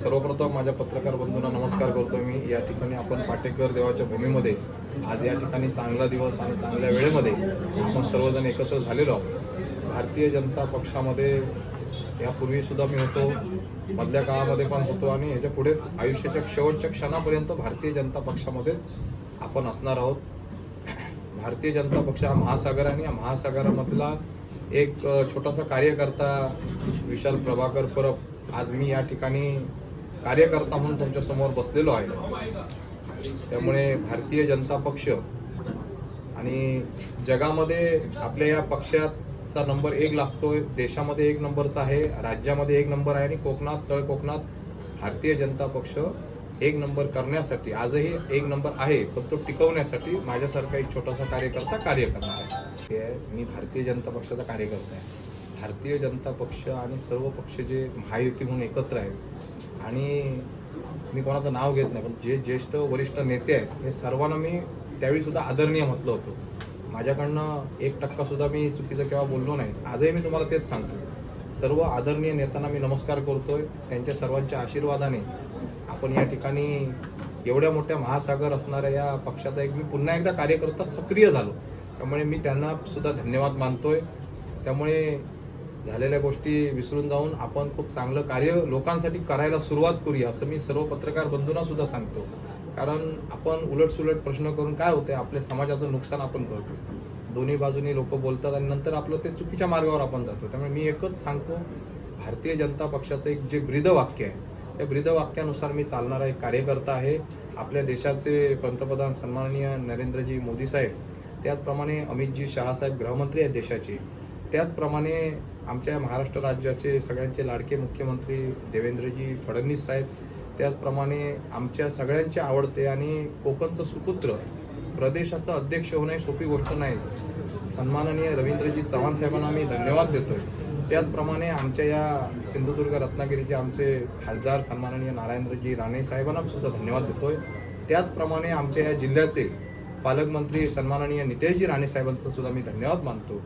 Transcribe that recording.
सर्वप्रथम माझ्या पत्रकार बंधूंना नमस्कार करतो मी. या ठिकाणी आपण पाटेकर देवाच्या भूमीमध्ये आज या ठिकाणी चांगला दिवस आणि चांगल्या वेळेमध्ये आपण सर्वजण एकत्र झालेलो आहोत. भारतीय जनता पक्षामध्ये यापूर्वीसुद्धा मी होतो मधल्या काळामध्ये पण होतो आणि याच्यापुढे आयुष्याच्या शेवटच्या क्षणापर्यंत भारतीय जनता पक्षामध्ये आपण असणार आहोत. भारतीय जनता पक्ष हा महासागर आणि या महासागरामधला एक छोटासा कार्यकर्ता विशाल प्रभाकर परब आज मी या ठिकाणी कार्यकर्ता म्हणून तुमच्यासमोर बसलेलो आहे. त्यामुळे भारतीय जनता पक्ष आणि जगामध्ये आपल्या या पक्षाचा नंबर एक लागतोय देशामध्ये एक नंबरचा आहे राज्यामध्ये एक नंबर आहे आणि कोकणात तळ कोकणात भारतीय जनता पक्ष एक नंबर करण्यासाठी आजही एक नंबर आहे पण तो टिकवण्यासाठी माझ्यासारखा एक छोटासा कार्यकर्ता कार्य करणार आहे. आहे, मी भारतीय जनता पक्षाचा कार्यकर्ता आहे. भारतीय जनता पक्ष आणि सर्व पक्ष जे महायुती म्हणून एकत्र आहेत आणि मी कोणाचं नाव घेत नाही पण जे ज्येष्ठ वरिष्ठ नेते आहेत हे सर्वांना मी त्यावेळी सुद्धा आदरणीय म्हटलं होतं. माझ्याकडनं एक टक्का सुद्धा मी चुकीचं केव्हा बोललो नाही. आजही मी तुम्हाला तेच सांगतो. सर्व आदरणीय नेत्यांना मी नमस्कार करतोय. त्यांच्या सर्वांच्या आशीर्वादाने आपण या ठिकाणी एवढ्या मोठ्या महासागर असणाऱ्या या पक्षाचा एक मी पुन्हा एकदा कार्यकर्ता सक्रिय झालो. त्यामुळे मी त्यांना सुद्धा धन्यवाद मानतोय. त्यामुळे झालेल्या गोष्टी विसरून जाऊन आपण खूप चांगलं कार्य लोकांसाठी करायला सुरुवात करूया असं मी सर्व पत्रकार बंधूंना सुद्धा सांगतो. कारण आपण उलटसुलट प्रश्न करून काय होते आपल्या समाजाचं नुकसान आपण करतो. दोन्ही बाजूनी लोक बोलतात आणि नंतर आपलं ते चुकीच्या मार्गावर आपण जातो. त्यामुळे मी एकच सांगतो भारतीय जनता पक्षाचं एक जे ब्रीदवाक्य आहे त्या ब्रीदवाक्यानुसार मी चालणारा एक कार्यकर्ता आहे. आपल्या देशाचे पंतप्रधान सन्माननीय नरेंद्रजी मोदी साहेब त्याचप्रमाणे अमितजी शहासाहेब गृहमंत्री आहेत देशाचे. त्याचप्रमाणे आमच्या महाराष्ट्र राज्याचे सगळ्यांचे लाडके मुख्यमंत्री देवेंद्रजी फडणवीस साहेब त्याचप्रमाणे आमच्या सगळ्यांचे आवडते आणि कोकणचं सुपुत्र प्रदेशाचं अध्यक्ष होणे सोपी गोष्ट नाही. सन्माननीय रवींद्रजी चव्हाण साहेबांना मी धन्यवाद देतो आहे त्याचप्रमाणे आमच्या या सिंधुदुर्ग रत्नागिरीचे आमचे खासदार सन्माननीय नारायणजी राणे साहेबांना सुद्धा धन्यवाद देतोय. त्याचप्रमाणे आमच्या या जिल्ह्याचे पालकमंत्री सन्माननीय नितेशजी राणे साहेबांचा सुद्धा मी धन्यवाद मानतो.